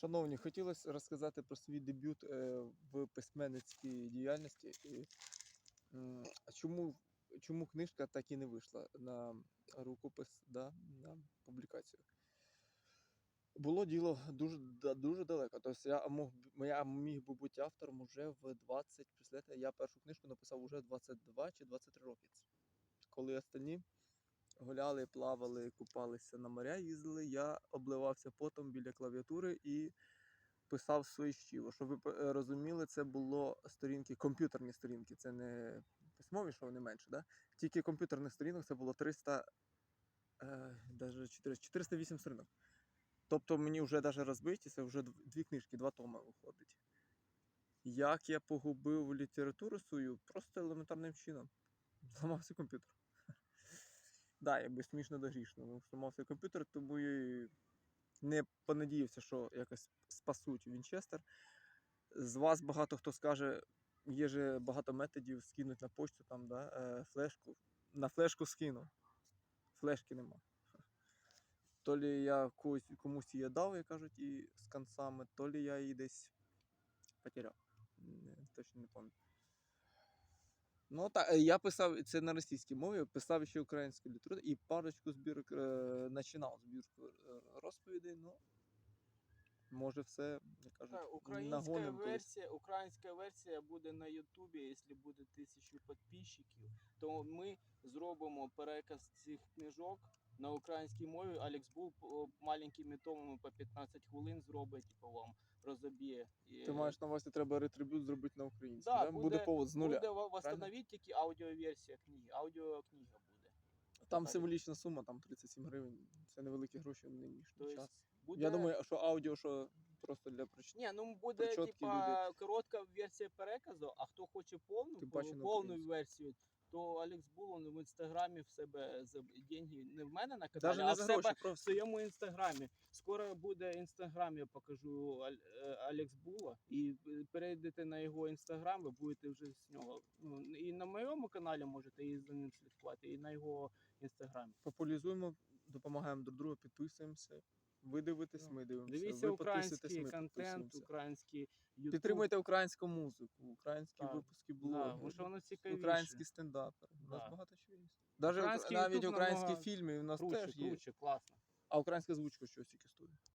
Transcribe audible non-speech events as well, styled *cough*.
Шановні, хотілося розказати про свій дебют е, в письменницькій діяльності. І, чому, чому книжка так і не вийшла на рукопис, да, на публікацію? Було діло дуже, дуже далеко. Тобто я мог, я міг би бути автором уже в 20, представляєте, я першу книжку написав уже 22 чи 23 роки. Коли останні гуляли, плавали, купалися на моря, їздили, я обливався потом біля клавіатури і писав свої щиво. Щоб ви е, розуміли, це було сторінки, комп'ютерні сторінки, це не письмові, що вони менше. Да? Тільки комп'ютерних сторінок це було 300, е, даже 400 408 сторінок. Тобто мені вже навіть розбиті, це вже дві книжки, два томи виходить. Як я погубив літературу свою, просто елементарним чином. Зламався комп'ютер. Да, якби смішно да грішно. Ну, зламався комп'ютер, тому і не понадіявся, що якось спасуть Вінчестер. З вас багато хто скаже, є же багато методів скинуть на почту там, да, е, флешку. На флешку скину. Флешки нема. *laughs* То лі я когось, комусь її дав, як кажуть, і з концами, то лі я її десь потеряв. Точно не пам'ятаю. Ну так, е, я писав це на російській мові, писав ще українською літературу і парочку збірок е, починав збірку е, розповідей, ну може все, я кажу, Так, українська версія, колись. українська версія буде на Ютубі, якщо буде тисячу підписчиків, то ми зробимо переказ цих книжок на українській мові. Алекс був по- маленькими томами по 15 хвилин зробить, типу вам розоб'є. Ти маєш на увазі, треба ретрибют зробити на українській. Да, Да, буде, буде- повод з нуля. Буде восстановити тільки аудіоверсія книги. Аудіокнига буде. Там Так. символічна сума, там 37 гривень. Це невеликі гроші в нинішній час. буде... Я думаю, що аудіо, що просто для прочитання. Ні, ну буде Причотки типа коротка версія переказу, а хто хоче повну, Тим паче на повну українську. версію, то Алекс Булон в інстаграмі в себе за деньги не в мене на каналі, а не в за себе в просто. своєму інстаграмі. Скоро буде інстаграм, я покажу Аль- е, Алекс Була. І е, перейдете на його інстаграм, ви будете вже з нього. Ну, і на моєму каналі можете і за ним слідкувати, і на його інстаграмі. Популяризуємо, допомагаємо друг другу, підписуємося. Ви дивитесь, ми дивимося. Дивіться ви український ми контент, український YouTube. Підтримуйте українську музику, українські Так. випуски Да, воно цікавіше. українські стендапери. У нас Да. багато чого є. Навіть навіть YouTube українські намного фільми у нас Круче, теж є. круче, класно. А українська звучка щось тільки стоїть.